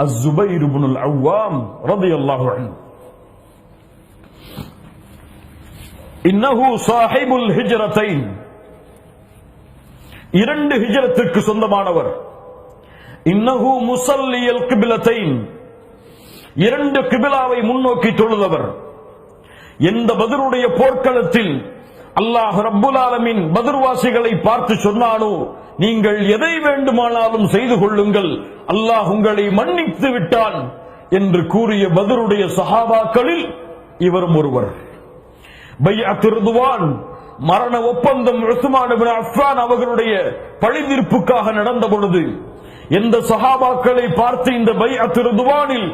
الزبير بن العوام رضي الله عنه إنه صاحب الهجرتين இரண்டு ஹிஜரத்திற்கு சொந்தமானவர் இன்னஹு முசல்லியல் கிபிலத்தைன் இரண்டு கிபிலாவை முன்னோக்கி தொழுதவர் எந்த பதருடைய போர்க்களத்தில் அல்லாஹ் ரப்புல் ஆலமின் பதர்வாசிகளை பார்த்து சொன்னானோ நீங்கள் எதை வேண்டுமானாலும் செய்து கொள்ளுங்கள். அல்லாஹ் உங்களை மன்னித்து விட்டான் என்று கூறிய பதருடைய சஹாபாக்களில் இவரும் ஒருவர். பைஅத் மரண ஒப்பந்தம் உஸ்மான் இப்னு அஃபான் அவர்களுடைய பழிதீர்ப்புக்காக நடந்த பொழுது எந்த சஹாபாக்களை பார்த்து இந்த பை அத்திருதுவானில்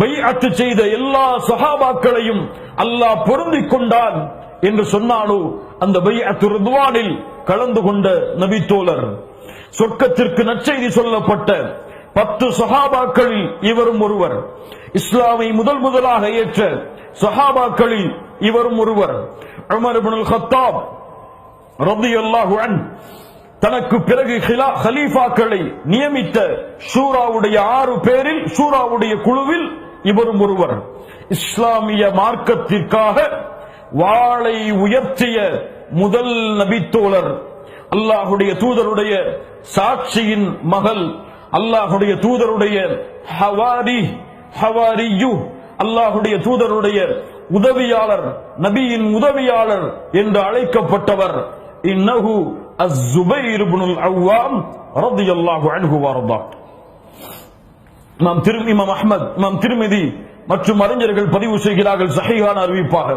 பை அத்து செய்த எல்லா சஹாபாக்களையும் அல்லாஹ் பொருந்திக் கொண்டான். என்று சொன்னானோ அந்த பைஅத் ரிதுவானில் கலந்து கொண்ட நபி தோழர். சொர்க்கத்திற்கு நற்செய்தி சொல்லப்பட்ட பத்து சஹாபாக்களில் இவரும் ஒருவர். இஸ்லாமை முதல் முதலாக ஏற்ற சஹாபாக்களில் இவரும் ஒருவர். அமர் ஹத்தாப் கத்தாப் ரலியல்லாஹு தனக்கு பிறகு ஹிலா- ஹலீஃபாக்களை நியமித்த ஷூராவுடைய ஆறு பேரில் சூராவுடைய குழுவில் இவரும் ஒருவர். இஸ்லாமிய மார்க்கத்திற்காக வாளை உயர்த்திய முதல் நபித்தோழர் அல்லாஹுடைய தூதருடைய சாட்சியின் மகள் அல்லாஹுடைய தூதருடைய ஹவாரி ஹவாரியூ அல்லாஹுடைய தூதருடைய உதவியாளர் நபியின் உதவியாளர் என்று அழைக்கப்பட்டவர். இன்னஹு அஸ்ஸுபைர் இப்னுல் அவ்வாம் ரலியல்லாஹு அன்ஹு வர்தா இமாம் திரும் இமாம் அஹ்மத் இமாம் திருமிதி மற்றும் அறிஞர்கள் பதிவு செய்கிறார்கள் சஹீஹான அறிவிப்பாக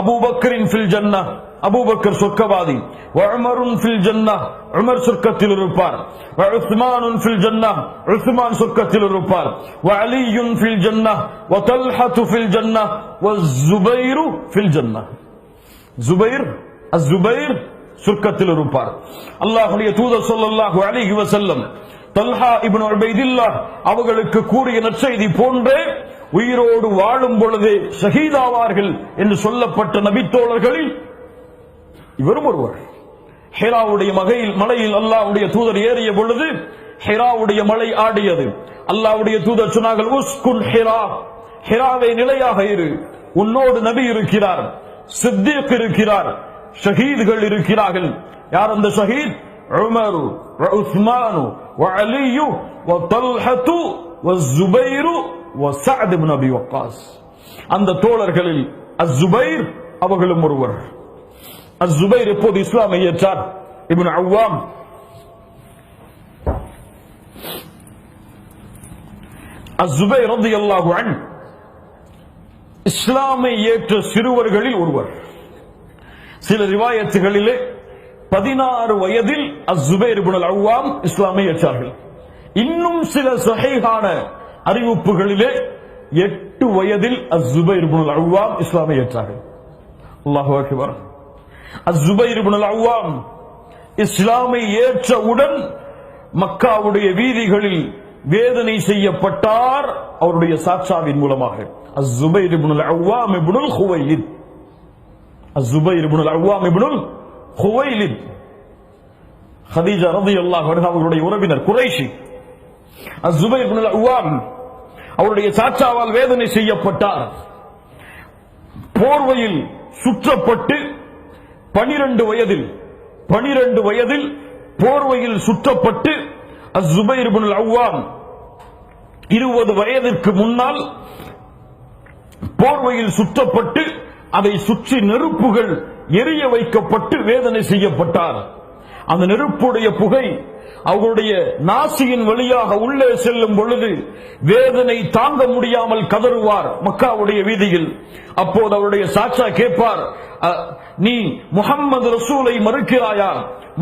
அபூபக்கரின் ஃபில் ஜன்னா அபூபக்கர் சொர்க்கவாதி உமருன் ஃபில் ஜன்னா உமர் சொர்க்கத்தில் இருப்பார் உஸ்மானுன் ஃபில் ஜன்னா உஸ்மான் சொர்க்கத்தில் இருப்பார் அலியுன் ஃபில் ஜன்னா வதல்ஹத்து ஃபில் ஜன்னா வஸ்ஸுபைரு ஃபில் ஜன்னா ஜுபைர் அஸ்ஸுபைர் சொர்க்கத்தில் இருப்பார் அல்லாஹ்வுடைய தூதர் ஸல்லல்லாஹு அலைஹி வஸல்லம் தல்ஹா இப்னு உபைதில்லாஹ் அவர்களுக்கு கூறிய நற்செய்தி போன்றே உயிரோடு வாழும் பொழுதே ஷஹீதாவார்கள் என்று சொல்லப்பட்ட நபித்தோழர்களில் இவரும் ஒருவர். ஹெராவுடைய மகையில் மலையில் அல்லாவுடைய தூதர் ஏறிய பொழுது ஹெராவுடைய மலை ஆடியது. அல்லாவுடைய தூதர் சொன்னார்கள் உஸ்குன் ஹெரா ஹெராவை நிலையாக இரு. உன்னோடு நபி இருக்கிறார் சித்திக் இருக்கிறார் ஷஹீதுகள் இருக்கிறார்கள். யார் அந்த ஷஹீத்? உமர் உஸ்மானு அலியு வ தல்ஹத்து வ ஜுபைரு அந்த தோழர்களில் அஸ்ஸுபைர் அவர்களும் ஒருவர். அஸ்ஸுபைர் எப்போது இஸ்லாமை ஏற்றார்? இப்னு அவ்வாம். அஸ்ஸுபைர் ரலியல்லாஹு அன்ஹு இஸ்லாமை ஏற்ற சிறுவர்களில் ஒருவர். சில ரிவாயத்துகளிலே பதினாறு வயதில் அஸ்ஸுபைர் இப்னுல் அவ்வாம் இஸ்லாமை ஏற்றார்கள். இன்னும் சில சஹீஹான அறிவிப்புகளிலே எட்டு வயதில் அஸ்ஸுபைர் அவ்வாம் இஸ்லாமை ஏற்றார்கள். அல்லாஹு அக்பர். அவ்வாம் இஸ்லாமை ஏற்றவுடன் மக்காவுடைய வீதிகளில் வேதனை செய்யப்பட்டார் அவருடைய சாட்சாவின் மூலமாக. Azzubair ibnul Awwam ibnul Khuwailid Azzubair ibnul Awwam ibnul Khuwailid Khadija ரலியல்லாஹு அவர்களுடைய உறவினர் குறைஷி. அஸ்ஸுபைர் அவ்வாம் அவருடைய சாச்சாவால் வேதனை செய்யப்பட்டார். போர்வையில் சுற்றப்பட்டு பனிரெண்டு வயதில் பனிரெண்டு வயதில் போர்வையில் சுற்றப்பட்டு அஸ்ஸுபைர் இப்னுல் அவ்வாம் இருபது வயதிற்கு முன்னால் போர்வையில் சுற்றப்பட்டு அதை சுற்றி நெருப்புகள் எரிய வைக்கப்பட்டு வேதனை செய்யப்பட்டார். அந்த நெருப்புடைய புகை அவர்களுடைய நாசியின் வழியாக உள்ளே செல்லும் பொழுது வேதனை தாங்க முடியாமல் கதறுவார் மக்காவுடைய வீதியில். அப்போது அவருடைய சாச்சா கேட்பார் நீ முகம்மது ரசூலை மறுக்கிறாயா?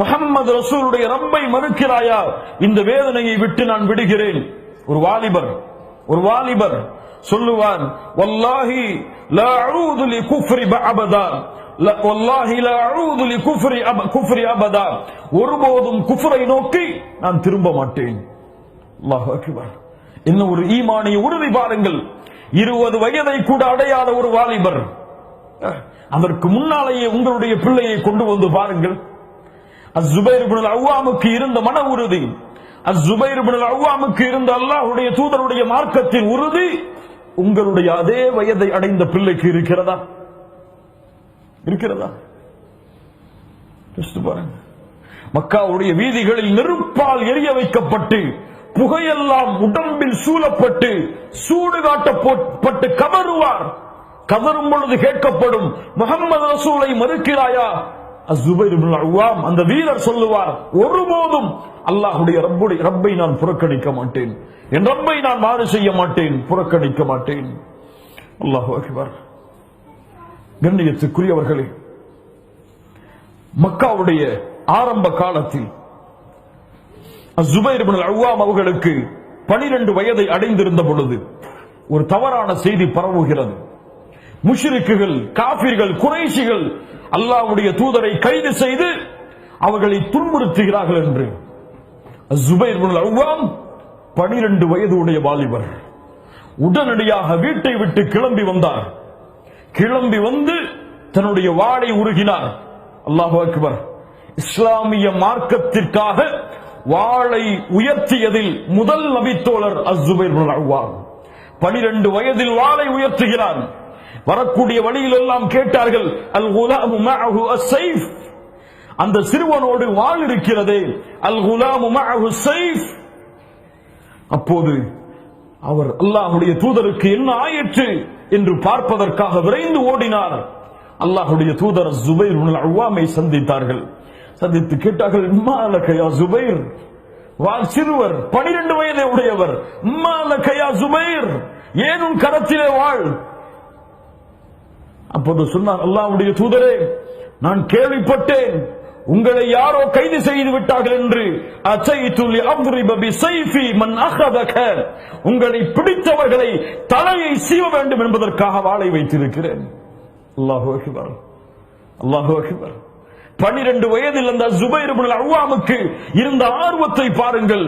முகம்மது ரசூலுடைய ரப்பை மறுக்கிறாயா? இந்த வேதனையை விட்டு நான் விடுகிறேன். ஒரு வாலிபர் ஒரு வாலிபர் சொல்லுவான் வல்லாஹி லா அஊது லி குஃப்ரி ல- குஃப்ரி குஃப்ரி அபதா. ஒருபோதும் குஃபரை நோக்கி நான் திரும்ப மாட்டேன். அல்லாஹ் இன்னும் ஒரு ஈமானிய உறுதி பாருங்கள். இருபது வயதை கூட அடையாத ஒரு வாலிபர். அஹ், அதற்கு முன்னாலேயே உங்களுடைய பிள்ளையை கொண்டு வந்து பாருங்கள். அஸ்ஸுபைர் அவ்வாமுக்கு இருந்த மன உறுதி. அஸ்ஸுபைர் அவ்வாமுக்கு இருந்த அல்லாஹுடைய தூதருடைய மார்க்கத்தின் உறுதி உங்களுடைய அதே வயதை அடைந்த பிள்ளைக்கு இருக்கிறதா? இருக்கிறதா? பாருங்க. மக்காவுடைய வீதிகளில் நெருப்பால் எரிய வைக்கப்பட்டு புகையெல்லாம் உடம்பில் சூழப்பட்டு சூடு காட்டப்பட்டு கவருவார் கவரும் பொழுது கேட்கப்படும் முகமது ரசூலை மறுக்கிறாயா? அவ்வாம் அந்த வீரர் சொல்லுவார் ஒருபோதும் அல்லாஹுடைய ரப்புடைய ரப்பை நான் புறக்கணிக்க மாட்டேன். என் ரப்பை நான் மாறு செய்ய மாட்டேன் புறக்கணிக்க மாட்டேன். அல்லாஹு அக்பர். கண்ணியத்துக்குரியவர்களே மக்காவுடைய ஆரம்ப காலத்தில் ஜுபைர் அவ்வாம் அவர்களுக்கு பனிரெண்டு வயதை அடைந்திருந்த பொழுது ஒரு தவறான செய்தி பரவுகிறது. முஷிருக்குகள் காபிர்கள் குறைசிகள் அல்லாவுடைய தூதரை கைது செய்து அவர்களை துன்புறுத்துகிறார்கள் என்று ஜுபைர் இப்னு அவ்வாம் பனிரெண்டு வயது உடைய வாலிபர் உடனடியாக வீட்டை விட்டு கிளம்பி வந்தார். கிளம்பி வந்து தன்னுடைய வாளை உருகினார். அல்லாஹு அக்பர். இஸ்லாமிய மார்க்கத்திற்காக வாளை உயர்த்தியதில் முதல் நபித்தோழர் அஸ்ஸுபைர் பனிரெண்டு வயதில் வாளை உயர்த்துகிறார். வரக்கூடிய வழியில் எல்லாம் கேட்டார்கள் அல் குலாமு மஅஹு அந்த சிறுவனோடு வாள் இருக்கிறதே அல் குலாமு மஅஹு அப்போது அவர் அல்லாஹ்வுடைய தூதருக்கு என்ன ஆயிற்று? என்று பார்ப்பதற்காக விரைந்து ஓடினார். அல்லாஹுடைய தூதர் ஜுபைர் அவ்வாமை சந்தித்தார்கள். சந்தித்து கேட்டார்கள் மாலகையா ஜுபைர் வால் சிறுவர் பனிரெண்டு வயதை உடையவர். மாலகையா ஜுபைர் ஏனும் கரத்திலே வாழ்? அப்போது சொன்னார் அல்லாஹ்வுடைய தூதரே நான் கேள்விப்பட்டேன். உங்களை யாரோ கைது செய்து விட்டார்கள் என்று. அச்சைத்துல் அப்ரிப பிசைஃபி மன் அகதக உங்களை பிடித்தவர்களை தலையை சீவ வேண்டும் என்பதற்காக வாளை வைத்திருக்கிறேன். அல்லாஹு அக்பர். அல்லாஹு அக்பர். பன்னிரண்டு வயதில் அந்த ஜுபைர் அவ்வாமுக்கு இருந்த ஆர்வத்தை பாருங்கள்.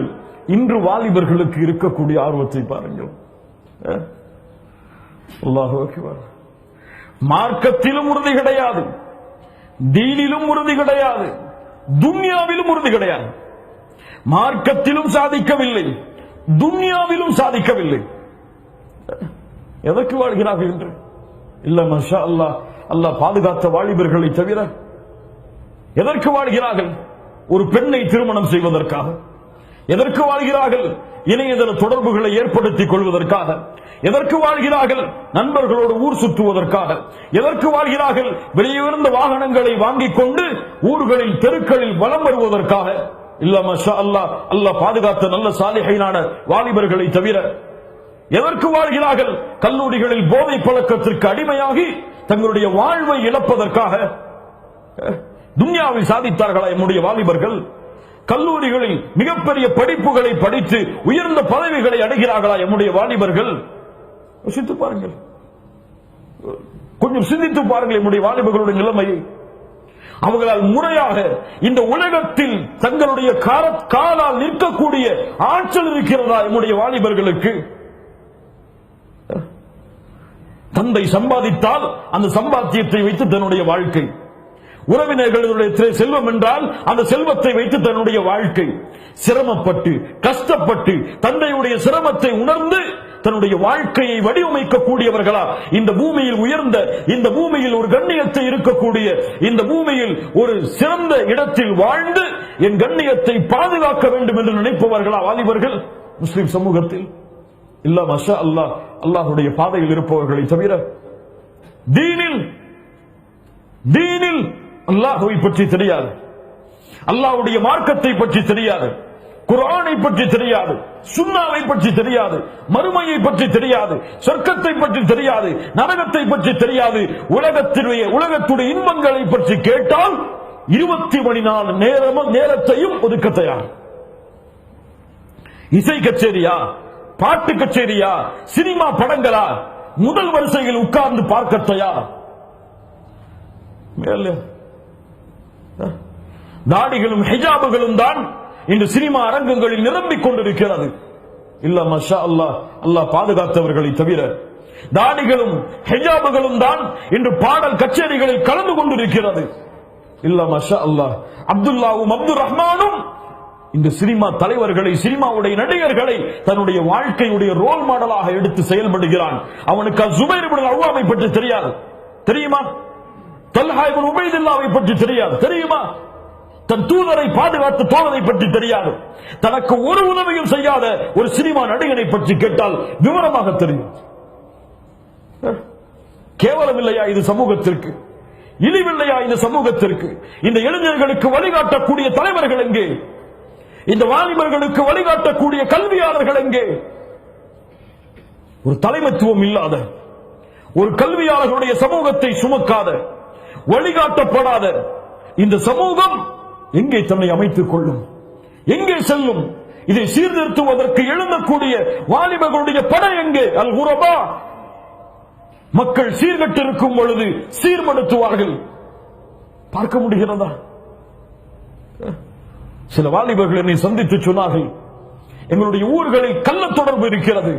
இன்று வாலிபர்களுக்கு இருக்கக்கூடிய ஆர்வத்தை பாருங்கள். அல்லாஹு அக்பர். மார்க்கத்திலும் உறுதி கிடையாது. தீனிலும் உறுதி கிடையாது. துன்யாவிலும் உறுதி கிடையாது. மார்க்கத்திலும் சாதிக்கவில்லை. துன்யாவிலும் சாதிக்கவில்லை. எதற்கு வாழ்கிறார்கள் என்று? இல்ல மஷா அல்லாஹ் அல்லாஹ் பாதுகாத்த வாலிபர்களை தவிர எதற்கு வாழ்கிறார்கள்? ஒரு பெண்ணை திருமணம் செய்வதற்காக. எதற்கு வாழ்கிறார்கள்? இணையதள தொடர்புகளை ஏற்படுத்திக் கொள்வதற்காக. எதற்கு வாழ்கிறார்கள்? நண்பர்களோடு ஊர் சுற்றுவதற்காக. எதற்கு வாழ்கிறார்கள்? வெளியிருந்த வாகனங்களை வாங்கிக் கொண்டு ஊர்களில் தெருக்களில் வலம் வருவதற்காக. இல்ல மஷா அல்லாஹ் அல்லாஹ் பாதுகாத்த நல்ல சாலிகையான வாலிபர்களை தவிர எதற்கு வாழ்கிறார்கள்? கல்லூரிகளில் போதை பழக்கத்திற்கு அடிமையாகி தங்களுடைய வாழ்வை இழப்பதற்காக. துன்யாவில் சாதித்தார்களா? என்னுடைய வாலிபர்கள்? கல்லூரிகளில் மிகப்பெரிய படிப்புகளை படித்து உயர்ந்த பதவிகளை அடைகிறார்களா என்னுடைய வாலிபர்கள்? யோசித்து பாருங்கள். கொஞ்சம் சிந்தித்து பாருங்கள் என்னுடைய வாலிபர்களுடைய நிலைமையை. அவர்களால் முறையாக இந்த உலகத்தில் தங்களுடைய காலால் நிற்கக்கூடிய ஆற்றல் இருக்கிறதா என்னுடைய வாலிபர்களுக்கு? தந்தை சம்பாதித்தால் அந்த சம்பாத்தியத்தை வைத்து தன்னுடைய வாழ்க்கை. உறவினர்களுடைய செல்வம் என்றால் அந்த செல்வத்தை வைத்து தன்னுடைய வாழ்க்கை சிரமப்பட்டு கஷ்டப்பட்டு தந்தையுடைய சிரமத்தை உணர்ந்து தன்னுடைய வாழ்க்கையை வடிவமைக்கக்கூடியவர்களா? இந்த பூமியில் உயர்ந்த இந்த பூமியில் ஒரு கண்ணியத்தை இருக்கக்கூடிய இந்த பூமியில் ஒரு சிறந்த இடத்தில் வாழ்ந்து என் கண்ணியத்தை பாதுகாக்க வேண்டும் என்று நினைப்பவர்களா வாலிபர்கள்? முஸ்லிம் சமூகத்தில்? இல்ல மஷா அல்லாஹ் அல்லாஹுடைய பாதையில் இருப்பவர்களை தவிர தீனில் தீனில் அல்லாஹுவை பற்றி தெரியாது. அல்லாஹ்வுடைய மார்க்கத்தை பற்றி தெரியாது. குரானை பற்றி தெரியாது. சுண்ணாவை பற்றி தெரியாது. மறுமையை பற்றி தெரியாது. சொர்க்கத்தை பற்றி தெரியாது. நரகத்தை பற்றி தெரியாது. உலகத்தினுடைய உலகத்துடைய இன்பங்களை பற்றி கேட்டால் இருபத்தி மணி நாள் நேரமும் நேரத்தையும் ஒதுக்க தயார். இசை கச்சேரியா? பாட்டு கச்சேரியா? சினிமா படங்களா? முதல் வரிசையில் உட்கார்ந்து பார்க்க தயார். மேலே. தாடிகளும் ஹிஜாபுகளும் தான் இன்று சினிமா அரங்கங்களில் நிரம்பிக் கொண்டிருக்கிறது. இல்ல மஷா அல்லாஹ் அல்லாஹ் பாதுகாத்தவர்களை தவிர தாடிகளும் ஹிஜாபுகளும் தான் இன்று பாடல் கச்சேரிகளில் கலந்து கொண்டிருக்கிறது. இல்ல மஷா அல்லாஹ் அப்துல்லாவும் அப்துல் ரஹ்மானும் இந்த சினிமா தலைவர்களை சினிமாவுடைய நடிகர்களை தன்னுடைய வாழ்க்கையுடைய ரோல் மாடலாக எடுத்து செயல்படுகிறான். அவனுக்கு ஜுபைர் அவ்வாமை பற்றி தெரியாது. தெரியுமா? தல்ஹா இப்னு பற்றி தெரியாது. தெரியுமா? தன் தூதரை பாதுகாத்து தோழரை பற்றி தெரியாது. தனக்கு ஒரு உதவியும் செய்யாத ஒரு சினிமா நடிகனை பற்றி கேட்டால் விவரமாக தெரியும். கேவலம் இல்லையா இது சமூகத்திற்கு? இழிவில்லையா இந்த சமூகத்திற்கு? இந்த இளைஞர்களுக்கு வழிகாட்டக்கூடிய தலைவர்கள் எங்கே? இந்த வாலிபர்களுக்கு வழிகாட்டக்கூடிய கல்வியாளர்கள் எங்கே? ஒரு தலைமைத்துவம் இல்லாத ஒரு கல்வியாளர்களுடைய சமூகத்தை சுமக்காத வழிகாட்டப்படாத இந்த சமூகம் எங்கே தன்னை அமைத்துக் கொள்ளும்? எங்கே செல்லும்? இதை சீர்திருத்துவதற்கு எழுந்தக்கூடிய வாலிபர்களுடைய படை எங்கே? அல் உரபா மக்கள் சீர்கட்டிருக்கும் பொழுது சீர்படுத்துவார்கள். பார்க்க முடிகிறதா? சில வாலிபர்கள் என்னை சந்தித்து சொன்னார்கள் எங்களுடைய ஊர்களில் கள்ள தொடர்பு இருக்கிறது.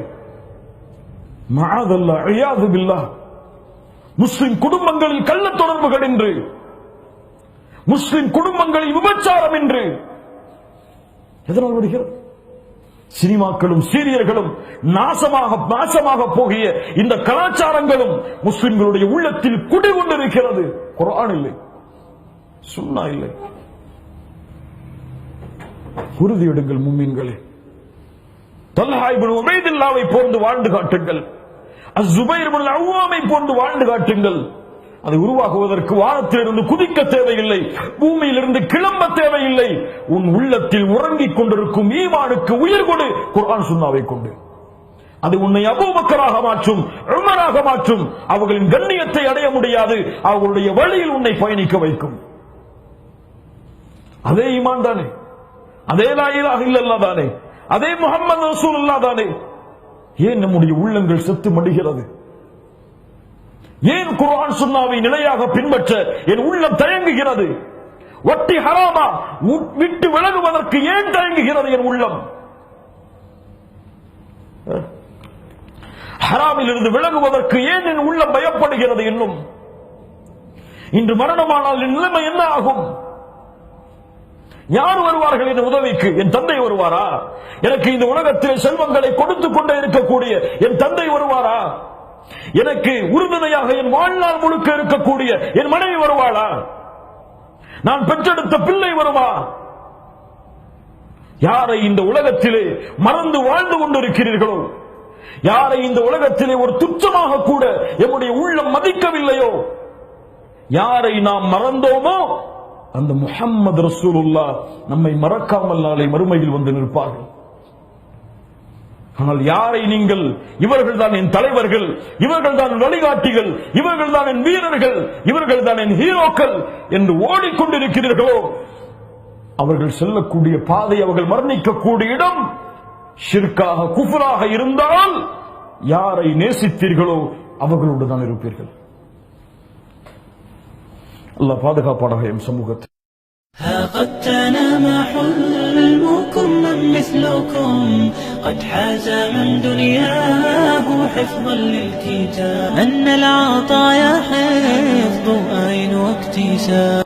மஆதல்லா, அழியாது பில்லா. முஸ்லிம் குடும்பங்களில் கள்ள தொடர்புகள் என்று முஸ்லிம் குடும்பங்களில் விபச்சாரம் என்று எதனால் வருகிறது? சினிமாக்களும் சீரியர்களும் நாசமாக நாசமாக போகிய இந்த கலாச்சாரங்களும் முஸ்லிம்களுடைய உள்ளத்தில் குடிகொண்டிருக்கிறது. குரான் இல்லை. சுண்ணா இல்லை. உறுதியிடுங்கள் மும்மின்களே. தல்ஹா இப்னு போர்ந்து போன்று வாழ்ந்து காட்டுங்கள். அஸ்ஸுபைர் இப்னு அவ்வாமை போன்று வாழ்ந்து காட்டுங்கள். அதை உருவாக்குவதற்கு வானத்திலிருந்து குதிக்க தேவையில்லை. பூமியிலிருந்து கிளம்ப தேவையில்லை. உன் உள்ளத்தில் உறங்கிக் கொண்டிருக்கும் ஈமானுக்கு உயிர் கொடு. குர்ஆன் சுன்னாவை கொண்டு. அது உன்னை அபூபக்கராக மாற்றும் உமராக மாற்றும். அவர்களின் கண்ணியத்தை அடைய முடியாது. அவர்களுடைய வழியில் உன்னை பயணிக்க வைக்கும். அதே ஈமான் தானே. அதே லாயிலாக இல்லல்லா தானே. அதே முகமது ரசூல் தானே. ஏன் நம்முடைய உள்ளங்கள் செத்து மடிகிறது? ஏன் குரான் சுண்ணாவை நிலையாக பின்பற்ற என் உள்ளம் தயங்குகிறது? வட்டி ஹராமா விட்டு விலகுவதற்கு ஏன் தயங்குகிறது என் உள்ளம்? ஹராமில் இருந்து விலகுவதற்கு ஏன் என் உள்ளம் பயப்படுகிறது இன்னும் இன்று மரணமானால் என் நிலைமை என்ன ஆகும்? யார் வருவார்கள் என் உதவிக்கு? என் தந்தை வருவாரா? எனக்கு இந்த உலகத்தில் செல்வங்களை கொடுத்துக் கொண்டே இருக்கக்கூடிய என் தந்தை வருவாரா? எனக்கு உறுதுணையாக என் வாழ்நாள் முழுக்க இருக்கக்கூடிய என் மனைவி வருவாளா? நான் பெற்றெடுத்த பிள்ளை வருவா யாரை இந்த உலகத்திலே மறந்து வாழ்ந்து கொண்டிருக்கிறீர்களோ? யாரை இந்த உலகத்திலே ஒரு துச்சமாக கூட எம்முடைய உள்ளம் மதிக்கவில்லையோ? யாரை நாம் மறந்தோமோ? அந்த முஹம்மது ரசூலுல்லா நம்மை மறக்காமல் நாளை மறுமையில் வந்து நிற்பார்கள். ஆனால் யாரை நீங்கள்? இவர்கள் தான் என் தலைவர்கள். இவர்கள் தான் வழிகாட்டிகள். இவர்கள் தான் என் வீரர்கள். இவர்கள் தான் என் ஹீரோக்கள் என்று ஓடிக்கொண்டிருக்கிறீர்களோ? அவர்கள் செல்லக்கூடிய பாதை அவர்கள் மரணிக்கக்கூடிய இடம் ஷிர்காக குஃபராக இருந்தால் யாரை நேசித்தீர்களோ அவர்களோடு தான் இருப்பீர்கள். அல்லாஹ் பாதுகாப்பாடாக என் சமூகத்தை ها قد تنام حلمكم من مثلكم قد حاز من دنياه حفظا للكتاب أن العطايا حفظ أين واكتساب